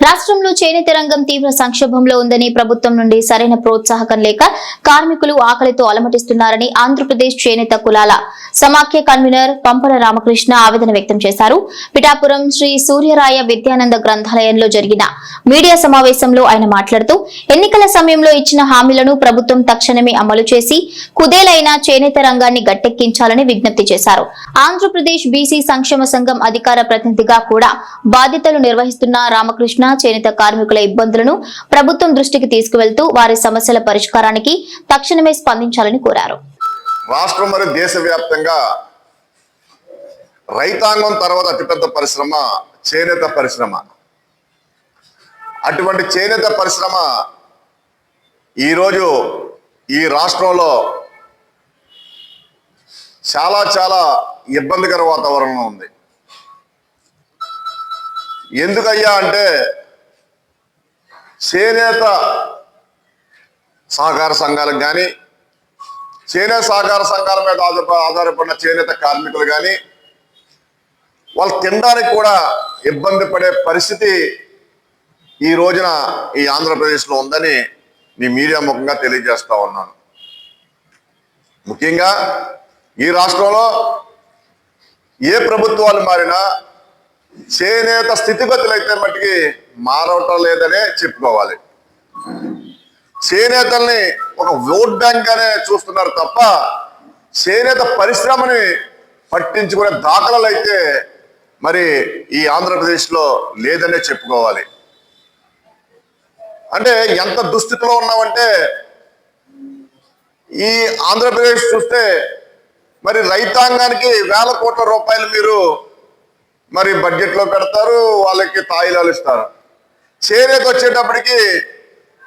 రాష్ట్రంలో చేనేత రంగం తీవ్ర సంక్షోభంలో ఉందని ప్రభుత్వం నుండి సరైన ప్రోత్సాహకం లేక కార్మికులు ఆకలితో అలమటిస్తున్నారని ఆంధ్రప్రదేశ్ చేనేత కులాల సమాఖ్య కన్వీనర్ పంపల రామకృష్ణ ఆవేదన వ్యక్తం చేశారు. పిఠాపురం శ్రీ సూర్యరాయ విద్యానంద గ్రంథాలయంలో జరిగిన మీడియా సమావేశంలో ఆయన మాట్లాడుతూ ఎన్నికల సమయంలో ఇచ్చిన హామీలను ప్రభుత్వం తక్షణమే అమలు చేసి కుదేలైన చేనేత రంగాన్ని గట్టెక్కించాలని విజ్ఞప్తి చేశారు. ఆంధ్రప్రదేశ్ బీసీ సంక్షేమ సంఘం అధికార ప్రతినిధిగా కూడా బాధ్యతలు నిర్వహిస్తున్న రామకృష్ణ చేనేత కార్మికుల ఇబ్బందులను ప్రభుత్వం దృష్టికి తీసుకువెళ్తూ వారి సమస్యల పరిష్కారానికి తక్షణమే స్పందించాలని కోరారు. రాష్ట్రం మరియు దేశవ్యాప్తంగా రైతాంగం తర్వాత అతిపెద్ద పరిశ్రమ చేనేత పరిశ్రమ. అటువంటి చేనేత పరిశ్రమ ఈరోజు ఈ రాష్ట్రంలో చాలా చాలా ఇబ్బందికర వాతావరణం ఉంది. ఎందుకయ్యా అంటే చేనేత సహకార సంఘాలకు కానీ చేనేత సహకార సంఘాల మీద ఆధారపడిన చేనేత కార్మికులు కానీ వాళ్ళు తినడానికి కూడా ఇబ్బంది పడే పరిస్థితి ఈ రోజున ఈ ఆంధ్రప్రదేశ్లో ఉందని మీ మీడియా ముఖంగా తెలియజేస్తా ఉన్నాను. ముఖ్యంగా ఈ రాష్ట్రంలో ఏ ప్రభుత్వాలు మారినా చేనేత స్థితిగతులు అయితే మట్టుకి మారవటం లేదనే చెప్పుకోవాలి. చేనేతల్ని ఒక ఓట్ బ్యాంక్ అనే చూస్తున్నారు తప్ప చేనేత పరిశ్రమని పట్టించుకునే దాఖలాలు అయితే మరి ఈ ఆంధ్రప్రదేశ్లో లేదనే చెప్పుకోవాలి. అంటే ఎంత దుస్థితిలో ఉన్నామంటే ఈ ఆంధ్రప్రదేశ్ చూస్తే మరి రైతాంగానికి వేల కోట్ల రూపాయలు మీరు మరి బడ్జెట్లో పెడతారు వాళ్ళకి తాయిలాలు ఇస్తారు. చేనేత వచ్చేటప్పటికి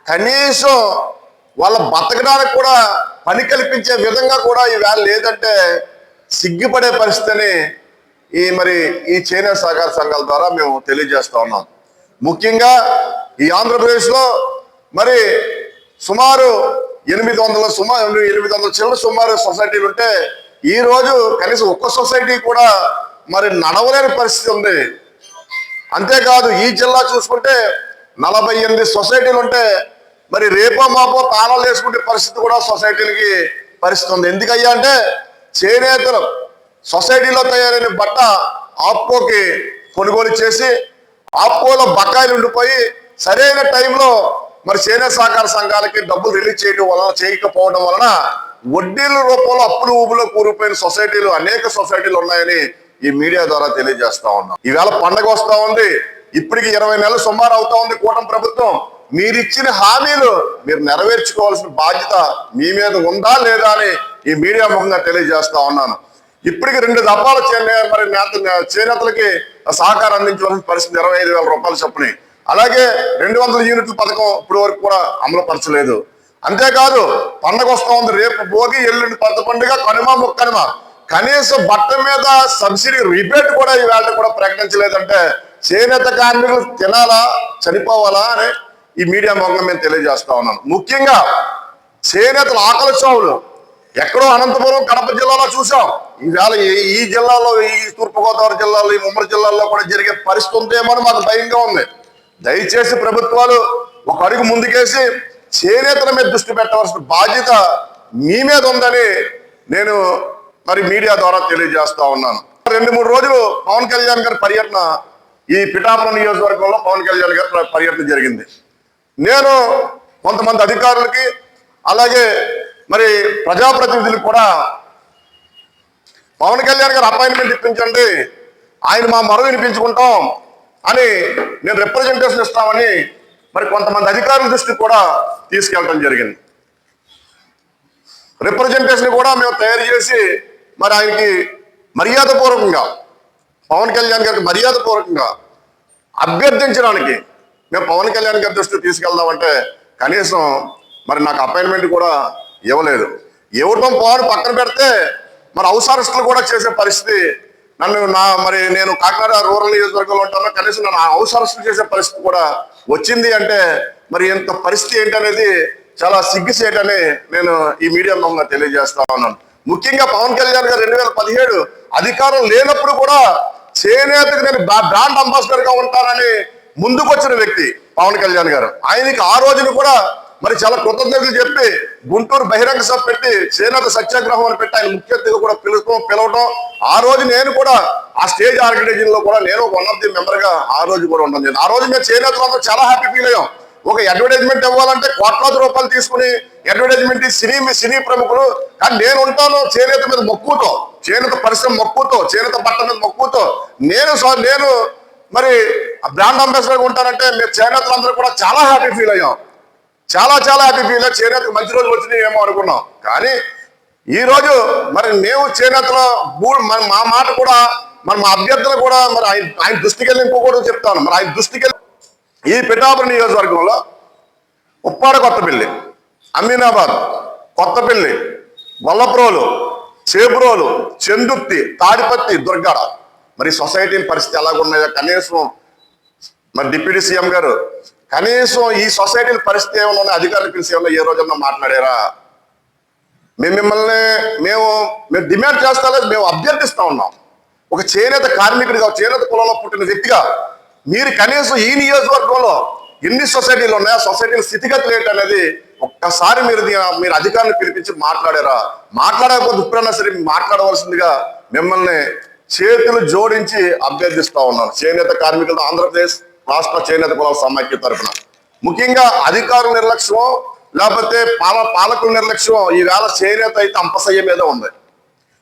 కనీసం వాళ్ళ బతకడానికి కూడా పని కల్పించే విధంగా కూడా ఈవేళ లేదంటే సిగ్గుపడే పరిస్థితిని ఈ మరి ఈ చేనేత సహకార సంఘాల ద్వారా మేము తెలియజేస్తా ఉన్నాం. ముఖ్యంగా ఈ ఆంధ్రప్రదేశ్లో మరి సుమారు ఎనిమిది వందల సుమారు ఎనిమిది వందల చిల్లర సుమారు సొసైటీలు ఉంటే ఈరోజు కనీసం ఒక్క సొసైటీ కూడా మరి నడవలేని పరిస్థితి ఉంది. అంతేకాదు ఈ జిల్లా చూసుకుంటే నలభై ఎనిమిది సొసైటీలు ఉంటే మరి రేపో మాపో తాళాలు వేసుకుంటే పరిస్థితి కూడా సొసైటీలకి పరిస్థితి ఉంది. ఎందుకయ్యా అంటే చేనేతలు సొసైటీలో తయారైన బట్ట ఆప్కోకి కొనుగోలు చేసి ఆప్కోలో బకాయిలు ఉండిపోయి సరైన టైంలో మరి చేనేత సహకార సంఘాలకి డబ్బులు రిలీజ్ చేయడం వలన చేయకపోవడం వలన వడ్డీల రూపంలో అప్పులు ఊబులో కూరిపోయిన సొసైటీలు అనేక సొసైటీలు ఉన్నాయని ఈ మీడియా ద్వారా తెలియజేస్తా ఉన్నాం. ఈవేళ పండగ వస్తా ఉంది. ఇప్పటికి ఇరవై నెలలు సుమారు అవుతా ఉంది కూటమి ప్రభుత్వం. మీరిచ్చిన హామీలు మీరు నెరవేర్చుకోవాల్సిన బాధ్యత మీ మీద ఉందా లేదా అని ఈ మీడియా ముఖంగా తెలియజేస్తా ఉన్నాను. ఇప్పటికి రెండు దఫాల మరి నేత చేనేతలకి సహకారం అందించవలసిన పరిస్థితి ఇరవై ఐదు వేల రూపాయలు చొప్పున. అలాగే రెండు వందల యూనిట్ల పథకం ఇప్పటి వరకు కూడా అమలు పరచలేదు. అంతేకాదు పండగ వస్తూ ఉంది. రేపు భోగి ఎల్లుండి పెద్ద పండుగ కనుమ ముక్కనుమ. కనీసం బట్ట మీద సబ్సిడీ రిబేట్ కూడా ఈవేళ కూడా ప్రకటించలేదంటే చేనేత కార్మికులు తినాలా చనిపోవాలా అని ఈ మీడియా ముఖంగా మేము తెలియజేస్తా ఉన్నాను ముఖ్యంగా చేనేతల ఆకలి చావులు. ఎక్కడో అనంతపురం కడప జిల్లాలో చూసాం ఈవేళ ఈ- ఈ జిల్లాలో ఈ తూర్పుగోదావరి జిల్లాలో ఈ ఉమ్మడి జిల్లాలో కూడా జరిగే పరిస్థితి ఉందేమో అని మాకు భయంగా ఉంది. దయచేసి ప్రభుత్వాలు ఒక అడుగు ముందుకేసి చేనేతల మీద దృష్టి పెట్టవలసిన బాధ్యత మీ మీద ఉందని నేను మరి మీడియా ద్వారా తెలియజేస్తా ఉన్నాను. రెండు మూడు రోజులు పవన్ కళ్యాణ్ గారి పర్యటన ఈ పిఠాపురం నియోజకవర్గంలో పవన్ కళ్యాణ్ గారి పర్యటన జరిగింది. నేను కొంతమంది అధికారులకి అలాగే మరి ప్రజాప్రతినిధులకు కూడా పవన్ కళ్యాణ్ గారు అపాయింట్మెంట్ ఇప్పించండి ఆయన మా మరో వినిపించుకుంటాం అని నేను రిప్రజెంటేషన్ ఇస్తామని మరి కొంతమంది అధికారుల దృష్టికి కూడా తీసుకెళ్ళడం జరిగింది. రిప్రజెంటేషన్ కూడా మేము తయారు చేసి మరి ఆయనకి మర్యాదపూర్వకంగా పవన్ కళ్యాణ్ గారికి మర్యాదపూర్వకంగా అభ్యర్థించడానికి మేము పవన్ కళ్యాణ్ గారి దృష్టికి తీసుకెళ్దామంటే కనీసం మరి నాకు అపాయింట్మెంట్ కూడా ఇవ్వలేదు. ఇవ్వటం పవన్ పక్కన పెడితే మరి అవసరస్తులు కూడా చేసే పరిస్థితి నన్ను నా మరి నేను కాకినాడ రూరల్ నియోజకవర్గంలో ఉంటాను కనీసం నన్ను అవసరస్తులు చేసే పరిస్థితి కూడా వచ్చింది అంటే మరి ఇంత పరిస్థితి ఏంటనేది చాలా సిగ్గుసేటని నేను ఈ మీడియా ముఖంగా తెలియజేస్తా ఉన్నాను. ముఖ్యంగా పవన్ కళ్యాణ్ గారు రెండు వేల పదిహేడు అధికారం లేనప్పుడు కూడా చేనేతకు నేను బ్రాండ్ అంబాసిడర్గా ఉంటానని ముందుకొచ్చిన వ్యక్తి పవన్ కళ్యాణ్ గారు. ఆయనకి ఆ రోజున కూడా మరి చాలా కృతజ్ఞతలు చెప్పి గుంటూరు బహిరంగ సభ పెట్టి చేనేత సత్యాగ్రహం అని పెట్టి ఆయన ముఖ్య అతిథిగా కూడా పిలుపు పిలవటం. ఆ రోజు నేను కూడా ఆ స్టేజ్ ఆర్గనైజేషన్లో కూడా నేను వన్ ఆఫ్ ది మెంబర్గా ఆ రోజు కూడా ఉండడం ఆ రోజు మేము చేనేతలందరూ చాలా హ్యాపీ ఫీల్ అయ్యాం. ఒక అడ్వర్టైజ్మెంట్ ఇవ్వాలంటే కోట్లాది రూపాయలు తీసుకుని అడ్వర్టైజ్మెంట్ సినీ సినీ ప్రముఖులు కానీ నేను ఉంటాను చేనేత మీద మక్కువతో చేనేత పరిశ్రమ మక్కువతో చేనేత బట్ట మీద మక్కువతో నేను నేను మరి బ్రాండ్ అంబాసిడర్గా ఉంటానంటే మీరు చేనేతలు అందరూ కూడా చాలా హ్యాపీ ఫీల్ అయ్యాం. చాలా చాలా హ్యాపీ ఫీల్ అయ్యాం. చేనేతకు మంచి రోజులు వచ్చినాయి ఏమో అనుకున్నాం. కానీ ఈ రోజు మరి మేము చేనేతలో మా మాట కూడా మరి మా అభ్యర్థులు కూడా మరి ఆయన ఆయన దృష్టికి వెళ్ళి ఇంకొకటి చెప్తాను. మరి ఆయన దృష్టికి వెళ్ళి ఈ పిఠాపురం నియోజకవర్గంలో ఉప్పాడ కొత్తపల్లి అమీనాబాద్ కొత్తపల్లి వల్లప్రోలు చేపురోలు చెందుర్తి తాడిపత్తి దుర్గాడ. మరి సొసైటీ పరిస్థితి ఎలాగున్నాయో కనీసం మరి డిప్యూటీ సీఎం గారు కనీసం ఈ సొసైటీల పరిస్థితి ఏమైనా ఉన్న అధికారులు పిలిచి ఏమన్నా ఏ రోజన్నా మాట్లాడారా? మేము మిమ్మల్ని మేము మేము డిమాండ్ చేస్తా లేదు మేము అభ్యర్థిస్తా ఉన్నాం. ఒక చేనేత కార్మికుడిగా చేనేత కులంలో పుట్టిన వ్యక్తిగా మీరు కనీసం ఈ నియోజకవర్గంలో ఎన్ని సొసైటీలు ఉన్నాయో సొసైటీల స్థితిగతులు ఏంటనేది ఒక్కసారి మీరు మీరు అధికారులు పిలిపించి మాట్లాడారా? మాట్లాడకపోతే ఇప్పుడన్నా సరే మాట్లాడవలసిందిగా మిమ్మల్ని చేతులు జోడించి అభ్యర్థిస్తా ఉన్నాను. చేనేత కార్మికులతో ఆంధ్రప్రదేశ్ రాష్ట్ర చేనేత కులం సమాఖ్య తరఫున ముఖ్యంగా అధికారుల నిర్లక్ష్యం లేకపోతే పాల పాలకుల నిర్లక్ష్యం ఈవేళ చేనేత అయితే అంపసయ్య మీద ఉంది.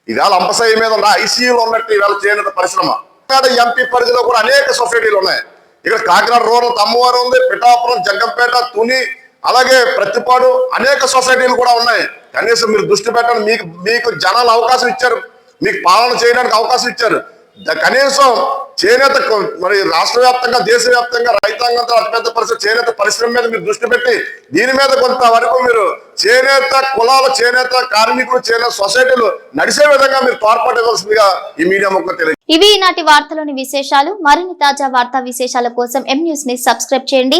ఈవేళ అంపసయ్య మీద ఉన్న ఐసీయూలో ఉన్నట్టు ఈవేళ చేనేత పరిశ్రమ కాకినాడ ఎంపీ పరిధిలో కూడా అనేక సొసైటీలు ఉన్నాయి. ఇక్కడ కాకినాడ రూరల్ తమ్మవారు ఉంది పిఠాపురం జగ్గంపేట తుని అలాగే ప్రతిపాడు అనేక సొసైటీలు కూడా ఉన్నాయి. కనీసం మీరు దృష్టి పెట్టండి మీకు మీకు జనాలు అవకాశం ఇచ్చారు. మీకు పాలన చేయడానికి అవకాశం ఇచ్చారు. కనీసం చేనేత మరి రాష్ట్ర వ్యాప్తంగా దేశవ్యాప్తంగా రైతాంగంతో అతిపెద్ద పరిస్థితి చేనేత పరిశ్రమ మీద మీరు దృష్టి పెట్టి దీని మీద కొంతవరకు మీరు చేనేత కులాల చేనేత కార్మికులు చేనేత సొసైటీలు నడిసే విధంగా మీరు తోడ్పాటు ఇవ్వాల్సిందిగా ఈ మీడియా ముఖం తెలియదు ఇవి ఈనాటి వార్తలోని విశేషాలు. మరిన్ని తాజా వార్తా విశేషాల కోసం ఎం న్యూస్ని సబ్స్క్రైబ్ చేయండి.